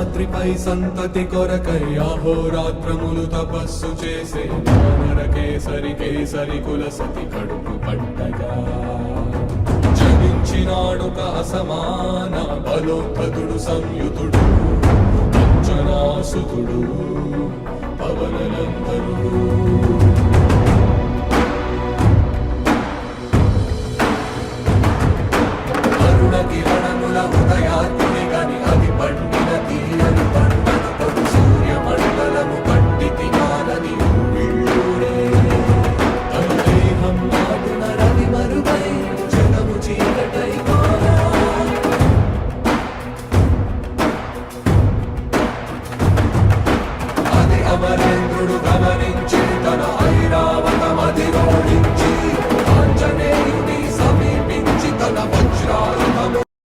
శేషాద్రిపై సంతతి కొరకై అహోరాత్రములు తపస్సు చేసే వానర కేసరి కేసరి కుల సతి కడుపు పట్టగా జనించినాడుక అసమాన బలోద్ధతుడు సంయుతుడు అంజనాసుతుడు. అమరేంద్రుడు గమనించు.